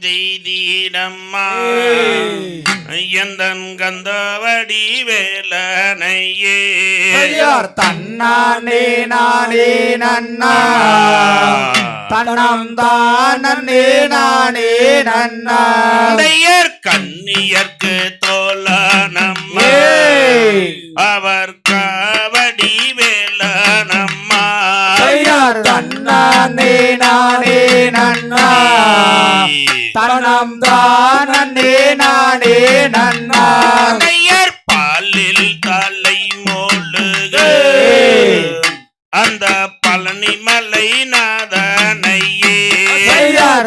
செய்தீடம்மா எந்தன் கந்தவடி வேலனையே. தன்னானே நானே நன்னா. தன்னம் தானே நானே நன்னா. கண்ணியர்க்கு தோலனம்மா. அவர் காவடி தன்னம் தானே நானே நன்னா தந்தையர் பாலில் தலை மோழுக அந்த பழனி மலை நாதனையே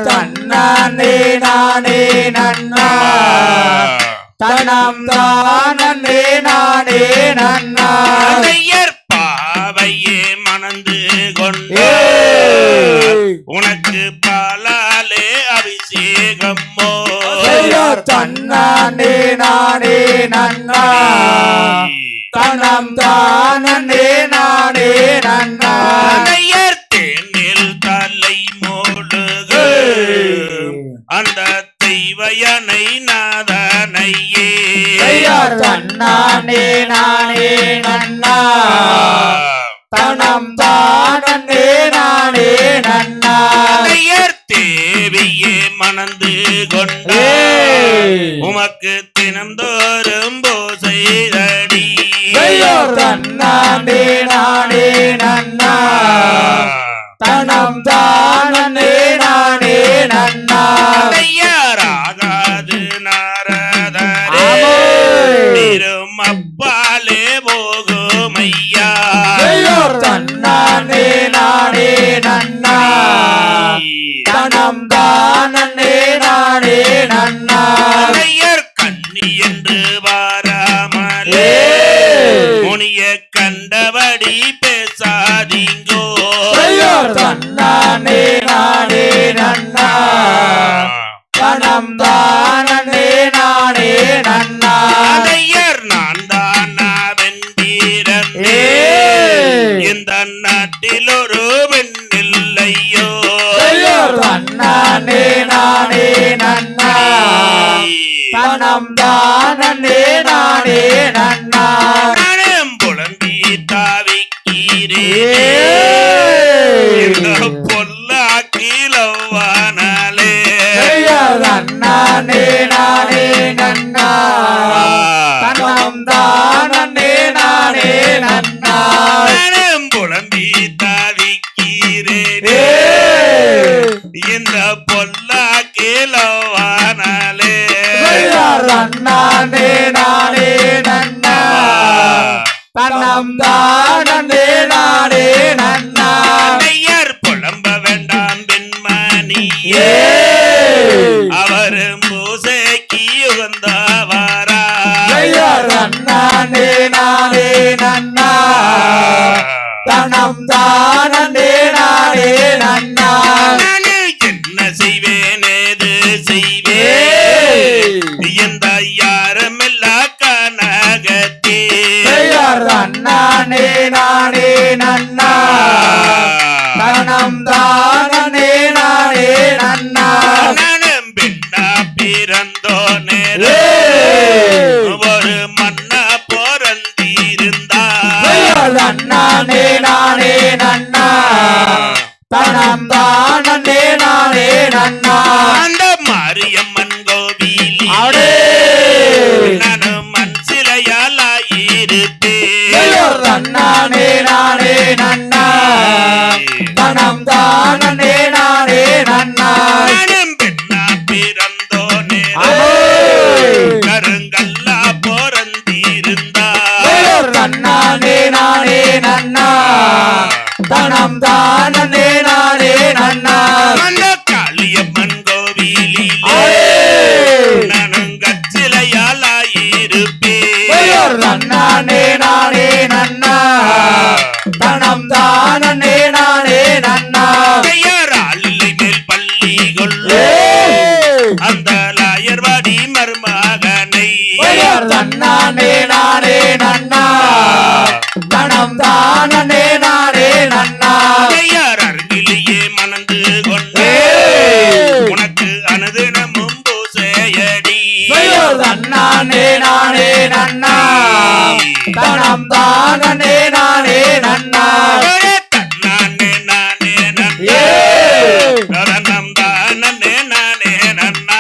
தன்னானே நானே நன்னா தனம் தானே நானே நன்னா தந்தையர் பாவையே மணந்து கொண்டு. உனக்கு தன்னானே நானே நன்னா. தனம் தானே நானே நன்னா. தேனில் தலை மோழுக அந்த தெய்வயனை நாதனையே. தன்னானே நானே நன்னா. தனம் தானே நானே நன்னா. தேவியே மணந்து கொண்ட. உமக்கு தினந்தோறும் பூசைதடி தன்னானே நானே நன்னா. தனம் தானே நானே நன்னா. தந்தையராகாது நாரதரே. திரும் அப்பாலே போகும் ஐயா தன்னானே நானே நன்னா. தானே நானே நன்னா தந்தையர் கண்ணி என்று வாராமலே. முனிய கண்டபடி பேசாதீங்கோ. தன்னானே நானே நன்னா தனம் தானே நானே நன்னா அதையர் நான் தான் ஏய். இந்த நாட்டில் ஒரு தனம் தானே நானே நன்னா புலம்பி ஏய். இந்த பொல்லாக்கிலவானாலே. ஐயோர் தன்னானே நானே நன்னா தனம் தானே நானே நன்னா புலம்பி தாவிக்கிறேன் ஏய். இந்த பொல்லாக்கிலவானாலே தானே நானே நன்னா ஐயர் புலம்ப வேண்டாம் பெண்மணியே ஏய். ஐயர் நன்னானே நானே நன்னா. தனம் தானே நானே நன்னா. பெண்ணா பிறந்தோ ஏய். ஒரு மண்ணா பிறந்திருந்தா ஐயர் நன்னானே நானே நன்னா. தனம் தானே தானே நானே நன்னா. அந்த காளியம்மன் கோவிலில் கச்சிலையாலாயிருப்பேன் ஐயோர் நன்னானே நானே நன்னா. தனம் தானே நானே நன்னா. இல்லை மேல் பள்ளி கொள்ளு. அந்த லாயர்வாடி மருமகனை. நன்னானே நானே தன்னானே நானே நன்னா. தனம் தானே நானே நன்னா. தன்னானே நானே நன்னா. தரணம் தானே நானே நன்னா.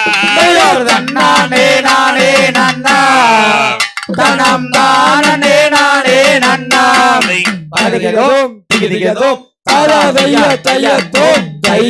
தன்னானே நானே நன்னா. தனம் தானே நானே நன்னா. பதுகிறோம் திகிதிகிறோம் தாரா தைய தைய தோம் தை.